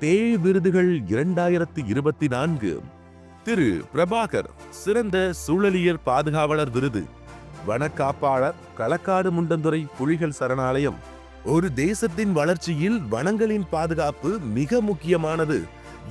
தே விருதுகள் இரண்டாயிரத்தி இருபத்தி நான்கு. திரு. பிரபாகர் சிறந்த சூழலியல் பாதுகாவலர் விருது. வனக்காப்பாளர் களக்காடு முண்டந்துறை புலிகள் சரணாலயம். ஒரு தேசத்தின் வளர்ச்சியில் வனங்களின் பாதுகாப்பு மிக முக்கியமானது.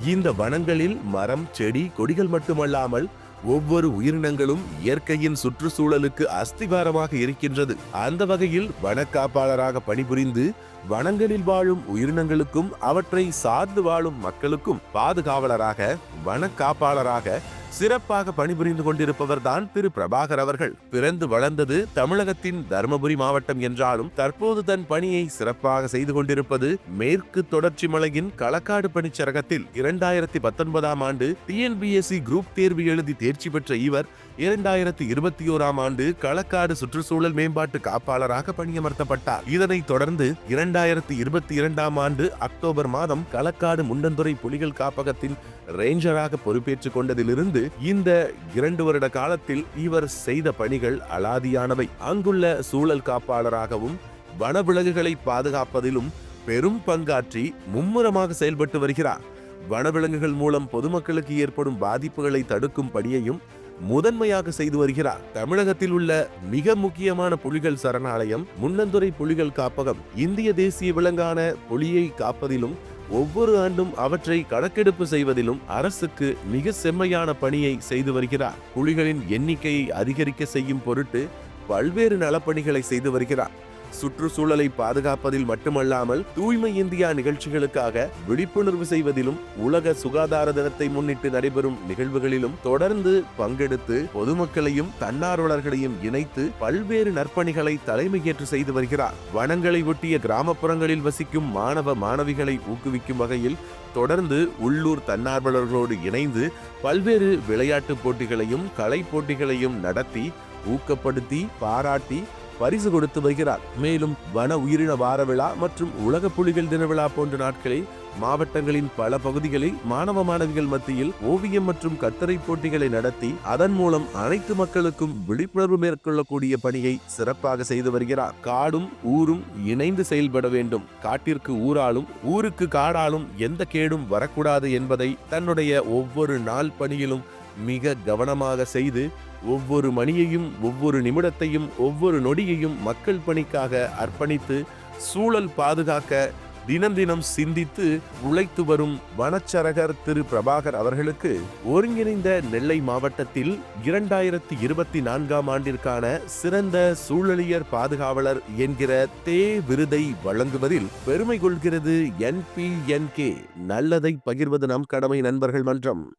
இந்த வனங்களில் மரம் செடி கொடிகள் மட்டுமல்லாமல் ஒவ்வொரு உயிரினங்களும் இயற்கையின் சுற்றுச்சூழலுக்கு அஸ்திவாரமாக இருக்கின்றது. அந்த வகையில் வனக்காப்பாளராக பணிபுரிந்து வனங்களில் வாழும் உயிரினங்களுக்கும் அவற்றை சார்ந்து வாழும் மக்களுக்கும் பாதுகாவலராக வனக்காப்பாளராக சிறப்பாக பணிபுரிந்து கொண்டிருப்பவர் தான் திரு பிரபாகர் அவர்கள். பிறந்து வளர்ந்தது தமிழகத்தின் தருமபுரி மாவட்டம் என்றாலும் தற்போது தன் பணியை சிறப்பாக செய்து கொண்டிருப்பது மேற்கு தொடர்ச்சி மலையின் களக்காடு பணிச்சரகத்தில் இரண்டாயிரத்தி பத்தொன்பதாம் ஆண்டு டிஎன்பிஎஸ்சி குரூப் தேர்வு எழுதி தேர்ச்சி பெற்ற இவர் இரண்டாயிரத்தி இருபத்தி ஓராம் ஆண்டு களக்காடு சுற்றுச்சூழல் மேம்பாட்டு காப்பாளராக பணியமர்த்தப்பட்டார். இதனைத் தொடர்ந்து இரண்டாயிரத்தி இருபத்தி இரண்டாம் ஆண்டு அக்டோபர் மாதம் களக்காடு முண்டந்துறை புலிகள் காப்பகத்தின் ரேஞ்சராக பொறுப்பேற்றுக் கொண்டதிலிருந்து இந்த இரண்டு வருட காலத்தில் இவர் செய்த பணிகள் அலாதியானவை. அங்குள்ள சூழல் காப்பாளராகவும் வனவிலங்குகளை பாதுகாப்பதிலும் பெரும் பங்காற்றி மும்முரமாக செயல்பட்டு வருகிறார். வனவிலங்குகள் மூலம் பொதுமக்களுக்கு ஏற்படும் பாதிப்புகளை தடுக்கும் பணியையும் முதன்மையாக செய்து வருகிறார். தமிழகத்தில் உள்ள மிக முக்கியமான புலிகள் சரணாலயம் முன்னந்துறை புலிகள் காப்பகம் இந்திய தேசிய விலங்கான புலியை காப்பதிலும் ஒவ்வொரு ஆண்டும் அவற்றை கணக்கெடுப்பு செய்வதிலும் அரசுக்கு மிக செம்மையான பணியை செய்து வருகிறார். புலிகளின் எண்ணிக்கையை அதிகரிக்க செய்யும் பொருட்டு பல்வேறு நலப்பணிகளை செய்து வருகிறார். சுற்றுச்சூழலை பாதுகாப்பதில் மட்டுமல்லாமல் தூய்மை இந்தியா நிகழ்ச்சிகளுக்காக விழிப்புணர்வு செய்வதிலும் உலக சுகாதார தினத்தை முன்னிட்டு நடைபெறும் நிகழ்வுகளிலும் தொடர்ந்து பங்கெடுத்து பொதுமக்களையும் தன்னார்வலர்களையும் இணைத்து பல்வேறு நற்பணிகளை தலைமையேற்று செய்து வருகிறார். வனங்களை ஒட்டிய கிராமப்புறங்களில் வசிக்கும் மாணவ மாணவிகளை ஊக்குவிக்கும் வகையில் தொடர்ந்து உள்ளூர் தன்னார்வலர்களோடு இணைந்து பல்வேறு விளையாட்டுப் போட்டிகளையும் கலை போட்டிகளையும் நடத்தி ஊக்கப்படுத்தி பாராட்டி பரிசு கொடுத்து வருகிறார். மேலும் வன உயிரின வார விழா மற்றும் உலக புலிகள் தின விழா போன்ற நாட்களில் மாவட்டங்களின் பல பகுதிகளில் மாணவ மாணவிகள் மத்தியில் ஓவியம் மற்றும் கத்தரை போட்டிகளை நடத்தி அதன் மூலம் அனைத்து மக்களுக்கும் விழிப்புணர்வு மேற்கொள்ளக்கூடிய பணியை சிறப்பாக செய்து வருகிறார். காடும் ஊரும் இணைந்து செயல்பட வேண்டும். காட்டிற்கு ஊராலும் ஊருக்கு காடாலும் எந்த கேடும் வரக்கூடாது என்பதை தன்னுடைய ஒவ்வொரு நாள் பணியிலும் மிக கவனமாக செய்து ஒவ்வொரு மணியையும் ஒவ்வொரு நிமிடத்தையும் ஒவ்வொரு நொடியையும் மக்கள் பணிக்காக அர்ப்பணித்து சூழல் பாதுகாக்க தினம் தினம் சிந்தித்து உழைத்து வரும் வனச்சரகர் திரு பிரபாகர் அவர்களுக்கு ஒருங்கிணைந்த நெல்லை மாவட்டத்தில் இரண்டாயிரத்தி இருபத்தி நான்காம் ஆண்டிற்கான சிறந்த சூழலியர் பாதுகாவலர் என்கிற தே விருதை வழங்குவதில் பெருமை கொள்கிறது என்பிஎன்கே நல்லதை பகிர்வது நம் கடமை நண்பர்கள் மன்றம்.